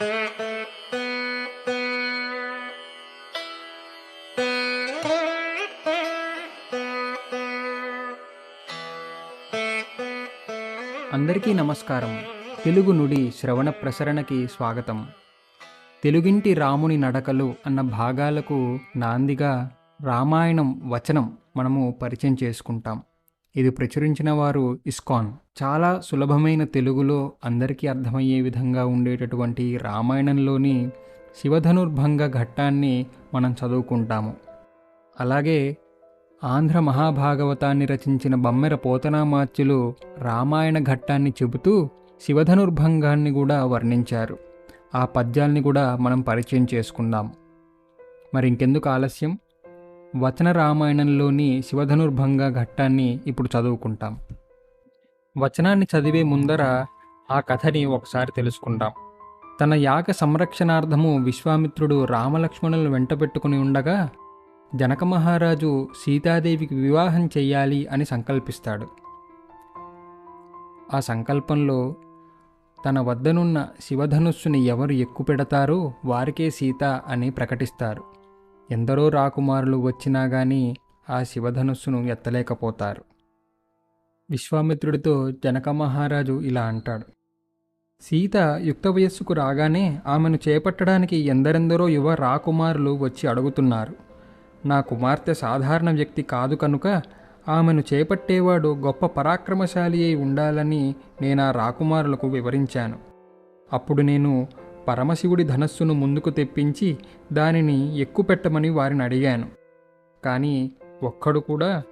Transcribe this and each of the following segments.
అందరికీ నమస్కారం. తెలుగు నుడి శ్రవణ ప్రసరణకి స్వాగతం. తెలుగింటి రాముని నడకలు అన్న భాగాలకు నాందిగా రామాయణం వచనం మనము పరిచయం చేసుకుంటాం. ఇది ప్రచురించిన వారు ఇస్కాన్. చాలా సులభమైన తెలుగులో అందరికీ అర్థమయ్యే విధంగా ఉండేటటువంటి రామాయణంలోని శివధనుర్భంగ ఘట్టాన్ని మనం చదువుకుంటాము. అలాగే ఆంధ్ర మహాభాగవతాన్ని రచించిన బమ్మెర పోతనామాత్యులు రామాయణ ఘట్టాన్ని చెబుతూ శివధనుర్భంగాన్ని కూడా వర్ణించారు. ఆ పద్యాల్ని కూడా మనం పరిచయం చేసుకుందాం. మరి ఇంకెందుకు ఆలస్యం? వచన రామాయణంలోని శివధనుర్భంగ ఘట్టాన్ని ఇప్పుడు చదువుకుంటాం. వచనాన్ని చదివే ముందర ఆ కథని ఒకసారి తెలుసుకుందాం. తన యాగ సంరక్షణార్థము విశ్వామిత్రుడు రామలక్ష్మణులను వెంటబెట్టుకుని ఉండగా జనక మహారాజు సీతాదేవికి వివాహం చెయ్యాలి అని సంకల్పిస్తాడు. ఆ సంకల్పంలో తన వద్దనున్న శివధనుస్సుని ఎవరు ఎక్కుపెడతారో వారికే సీత అని ప్రకటిస్తారు. ఎందరో రాకుమారులు వచ్చినా గాని ఆ శివధనుస్సును ఎత్తలేకపోతారు. విశ్వామిత్రుడితో జనక మహారాజు ఇలా అంటాడు. సీత యుక్త వయస్సుకు రాగానే ఆమెను చేపట్టడానికి ఎందరెందరో యువ రాకుమారులు వచ్చి అడుగుతున్నారు. నా కుమార్తె సాధారణ వ్యక్తి కాదు కనుక ఆమెను చేపట్టేవాడు గొప్ప పరాక్రమశాలి అయి ఉండాలని నేను ఆ రాకుమారులకు వివరించాను. అప్పుడు నేను పరమశివుడి ధనస్సును ముందుకు తెప్పించి దానిని ఎక్కుపెట్టమని వారిని అడిగాను. కానీ ఒక్కడు కూడా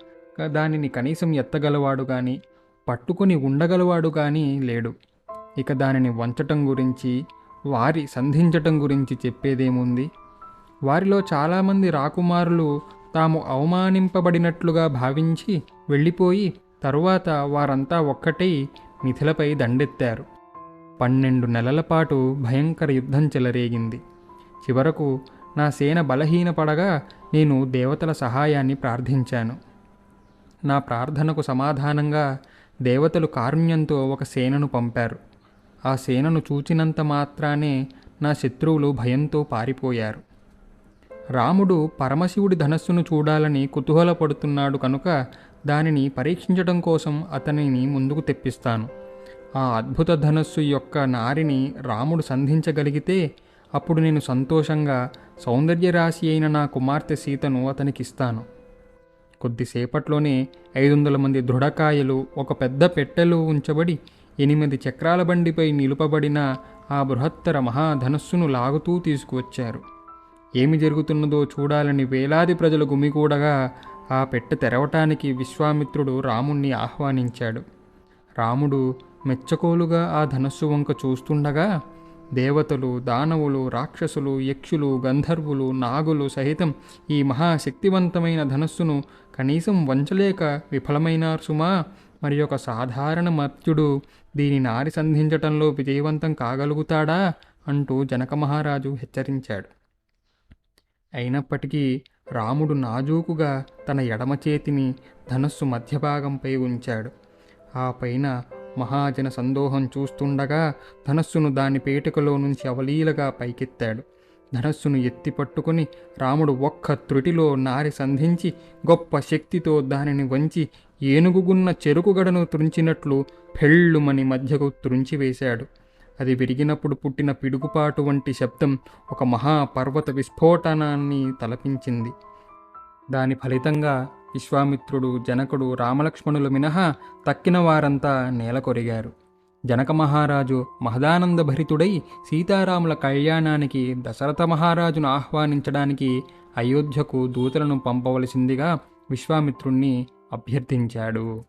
దానిని కనీసం ఎత్తగలవాడు కానీ పట్టుకుని ఉండగలవాడు కానీ లేడు. ఇక దానిని వంచటం గురించి వారి సంధించటం గురించి చెప్పేదేముంది? వారిలో చాలామంది రాకుమారులు తాము అవమానింపబడినట్లుగా భావించి వెళ్ళిపోయి తరువాత వారంతా ఒక్కటై మిథిలపై దండెత్తారు. పన్నెండు నెలల పాటు భయంకర యుద్ధం చెలరేగింది. చివరకు నా సేన బలహీనపడగా నేను దేవతల సహాయాన్ని ప్రార్థించాను. నా ప్రార్థనకు సమాధానంగా దేవతలు కారుణ్యంతో ఒక సేనను పంపారు. ఆ సేనను చూచినంత మాత్రానే నా శత్రువులు భయంతో పారిపోయారు. రాముడు పరమశివుడి ధనస్సును చూడాలని కుతూహలపడుతున్నాడు కనుక దానిని పరీక్షించడం కోసం అతనిని ముందుకు తెప్పిస్తాను. ఆ అద్భుత ధనస్సు యొక్క నారిని రాముడు సంధించగలిగితే అప్పుడు నేను సంతోషంగా సౌందర్యరాశి అయిన నా కుమార్తె సీతను అతనికిస్తాను. కొద్దిసేపట్లోనే ఐదు వందల మంది దృఢకాయలు ఒక పెద్ద పెట్టెలో ఉంచబడి ఎనిమిది చక్రాల బండిపై నిలుపబడిన ఆ బృహత్తర మహాధనస్సును లాగుతూ తీసుకువచ్చారు. ఏమి జరుగుతున్నదో చూడాలని వేలాది ప్రజలు గుమికూడగా ఆ పెట్టె తెరవటానికి విశ్వామిత్రుడు రాముణ్ణి ఆహ్వానించాడు. రాముడు మెచ్చకోలుగా ఆ ధనస్సు వంక చూస్తుండగా దేవతలు దానవులు రాక్షసులు యక్షులు గంధర్వులు నాగులు సహితం ఈ మహాశక్తివంతమైన ధనస్సును కనీసం వంచలేక విఫలమైనారు సుమా. మరి ఒక సాధారణ మర్త్యుడు దీని నారి సంధించటంలో విజయవంతం కాగలుగుతాడా? అంటూ జనక మహారాజు హెచ్చరించాడు. అయినప్పటికీ రాముడు నాజూకుగా తన ఎడమ చేతిని ధనస్సు మధ్యభాగంపై ఉంచాడు. ఆ పైన మహాజన సందోహం చూస్తుండగా ధనస్సును దాని పేటికలో నుంచి అవలీలగా పైకెత్తాడు. ధనస్సును ఎత్తి పట్టుకుని రాముడు ఒక్క త్రుటిలో నారి సంధించి గొప్ప శక్తితో దానిని వంచి ఏనుగుగున్న చెరుకుగడను త్రుంచినట్లు పెళ్ళుమని మధ్యకు త్రుంచివేశాడు. అది విరిగినప్పుడు పుట్టిన పిడుగుపాటు వంటి శబ్దం ఒక మహాపర్వత విస్ఫోటనాన్ని తలపించింది. దాని ఫలితంగా విశ్వామిత్రుడు జనకుడు రామలక్ష్మణులు మినహా తక్కిన వారంతా నేలకొరిగారు జనక మహారాజు మహదానందభరితుడై సీతారాముల కళ్యాణానికి దశరథ మహారాజును ఆహ్వానించడానికి అయోధ్యకు దూతలను పంపవలసిందిగా విశ్వామిత్రుణ్ణి అభ్యర్థించాడు.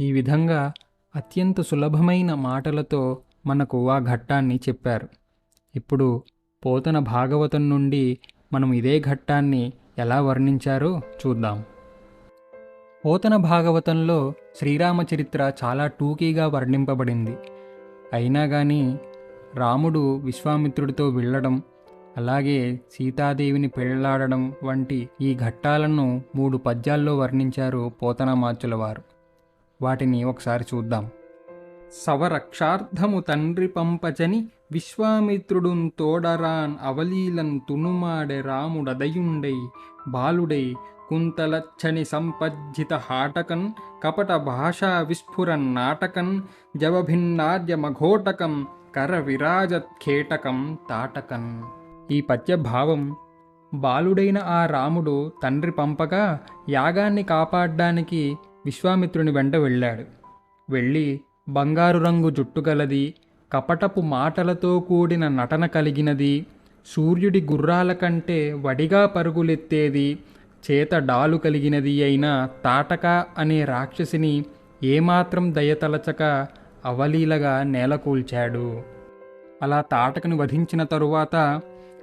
ఈ విధంగా అత్యంత సులభమైన మాటలతో మనకు ఆ ఘట్టాన్ని చెప్పారు. ఇప్పుడు పోతన భాగవతం నుండి మనం ఇదే ఘట్టాన్ని ఎలా వర్ణించారో చూద్దాం. పోతన భాగవతంలో శ్రీరామచరిత్ర చాలా టూకీగా వర్ణింపబడింది. అయినా కానీ రాముడు విశ్వామిత్రుడితో వెళ్ళడం అలాగే సీతాదేవిని పెళ్ళాడడం వంటి ఈ ఘట్టాలను మూడు పద్యాల్లో వర్ణించారు పోతనమాచుల వారు వాటిని ఒకసారి చూద్దాం. సవరక్షార్థము తండ్రి పంపచని విశ్వామిత్రుడున్ తోడరాన్ అవలీలన్ తునుమాడే రాముడదయుండై బాలుడై కుంతలచ్చని సంపజ్జిత హాటకన్ కపట భాషా విస్ఫురన్ నాటకం జవభిన్నాద్య మఘోటకం కర విరాజత్ఖేటకం తాటకన్ ఈ పద్య భావం బాలుడైన ఆ రాముడు తండ్రి పంపగా యాగాన్ని కాపాడడానికి విశ్వామిత్రుని వెంట వెళ్ళాడు. వెళ్ళి బంగారు రంగు జుట్టు గలది కపటపు మాటలతో కూడిన నటన కలిగినది సూర్యుడి గుర్రాల కంటే వడిగా పరుగులెత్తేది చేత డాలు కలిగినది అయిన తాటక అనే రాక్షసిని ఏమాత్రం దయతలచక అవలీలగా నేలకూల్చాడు అలా తాటకను వధించిన తరువాత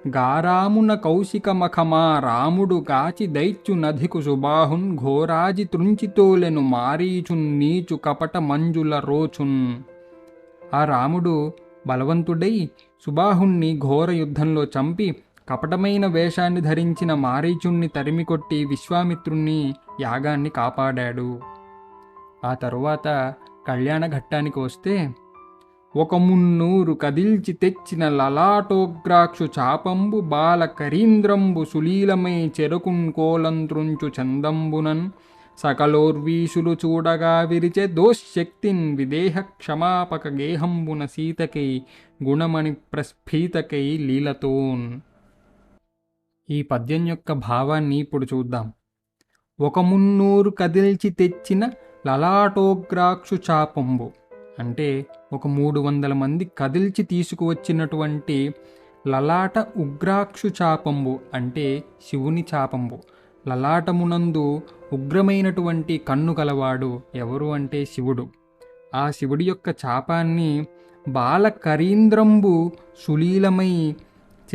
గారామున కౌశిక మఖమా రాముడు గాచి దైత్యు నధికు సుబాహున్ ఘోరాజి తృంచితోలెను మారీచున్ నీచు కపట మంజుల రోచున్. ఆ రాముడు బలవంతుడై సుబాహుణ్ణి ఘోర యుద్ధంలో చంపి కపటమైన వేషాన్ని ధరించిన మారీచుణ్ణి తరిమికొట్టి విశ్వామిత్రుణ్ణి యాగాన్ని కాపాడాడు. ఆ తరువాత కళ్యాణ ఘట్టానికి వస్తే ఒక మున్నూరు కదిల్చి తెచ్చిన లలాటోగ్రాక్షు చాపంబు బాల కరీంద్రంబు సులీలమై చెరుకున్ కోలంత్రుంచు చందంబునన్ సకలోర్వీసులు చూడగా విరిచే దోశక్తిన్ విదేహ క్షమాపక గేహంబున సీతకై గుణమణి ప్రస్ఫీతకై లీలతోన్. ఈ పద్యం యొక్క భావాన్ని ఇప్పుడు చూద్దాం. ఒక మున్నూరు కదిల్చి తెచ్చిన లలాటోగ్రాక్షు చాపంబు. అంటే ఒక మూడు వందల మంది కదిల్చి తీసుకువచ్చినటువంటి లలాట ఉగ్రాక్షు చాపంబు అంటే శివుని చాపంబు. లలాటమునందు ఉగ్రమైనటువంటి కన్ను కలవాడు ఎవరు అంటే శివుడు. ఆ శివుడి యొక్క చాపాన్ని బాలకరీంద్రంబు సులీలమై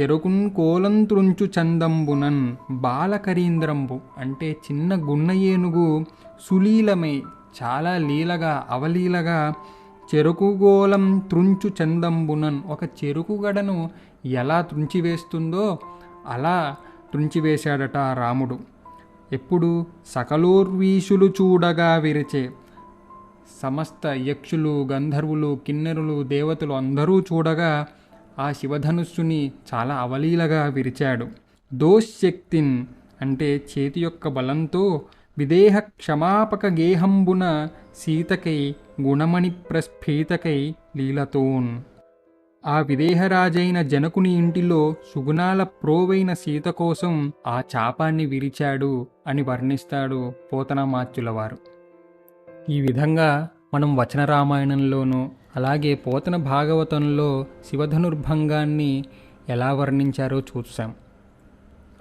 చెరుకున్ కోలంత్రుంచు చందంబునన్ బాలకరీంద్రంబు అంటే చిన్న గున్న ఏనుగు సులీలమై చాలా లీలగా అవలీలగా చెరుకుగోళం త్రుంచు చందంబునన్. ఒక చెరుకుగడను ఎలా త్రుంచివేస్తుందో అలా త్రుంచివేశాడట రాముడు. ఎప్పుడు సకలోర్వీషులు చూడగా విరిచే సమస్త యక్షులు గంధర్వులు కిన్నెరులు దేవతలు అందరూ చూడగా ఆ శివధనుస్సుని చాలా అవలీలగా విరిచాడు. దోశక్తిన్ అంటే చేతి యొక్క బలంతో విదేహ క్షమాపక గేహంబున సీతకై గుణమణి ప్రస్ఫీతకై లీలతోన్. ఆ విదేహరాజైన జనకుని ఇంటిలో సుగుణాల ప్రోవైన సీత కోసం ఆ చాపాన్ని విరిచాడు అని వర్ణిస్తాడు పోతనమాచ్యులవారు. ఈ విధంగా మనం వచన రామాయణంలోనూ అలాగే పోతన భాగవతంలో శివధనుర్భంగాన్ని ఎలా వర్ణించారో చూసాం.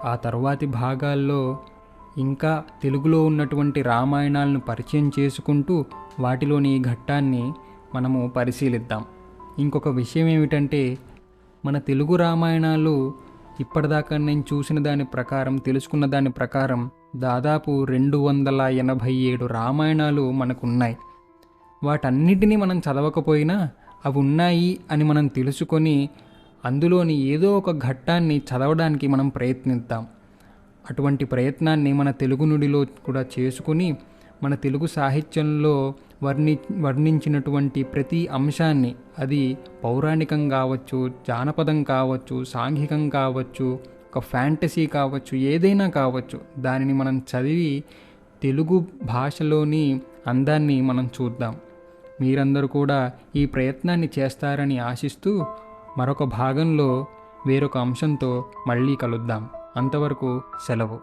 ఆ తరువాతి భాగాల్లో ఇంకా తెలుగులో ఉన్నటువంటి రామాయణాలను పరిచయం చేసుకుంటూ వాటిలోని ఈ ఘట్టాన్ని మనము పరిశీలిద్దాం. ఇంకొక విషయం ఏమిటంటే మన తెలుగు రామాయణాలు ఇప్పటిదాకా నేను చూసిన దాని ప్రకారం తెలుసుకున్న దాని ప్రకారం దాదాపు రెండు వందల ఎనభై ఏడు రామాయణాలు మనకున్నాయి. వాటన్నిటినీ మనం చదవకపోయినా అవి ఉన్నాయి అని మనం తెలుసుకొని అందులోని ఏదో ఒక ఘట్టాన్ని చదవడానికి మనం ప్రయత్నిద్దాం. అటువంటి ప్రయత్నాన్ని మన తెలుగు నుడిలో కూడా చేసుకుని మన తెలుగు సాహిత్యంలో వర్ణి వర్ణించినటువంటి ప్రతి అంశాన్ని అది పౌరాణికం కావచ్చు జానపదం కావచ్చు సాంఘికం కావచ్చు ఒక ఫ్యాంటసీ కావచ్చు ఏదైనా కావచ్చు దానిని మనం చదివి తెలుగు భాషలోని అందాన్ని మనం చూద్దాం. మీరందరూ కూడా ఈ ప్రయత్నాన్ని చేస్తారని ఆశిస్తూ మరొక భాగంలో వేరొక అంశంతో మళ్ళీ కలుద్దాం. అంతవరకు సెలవు.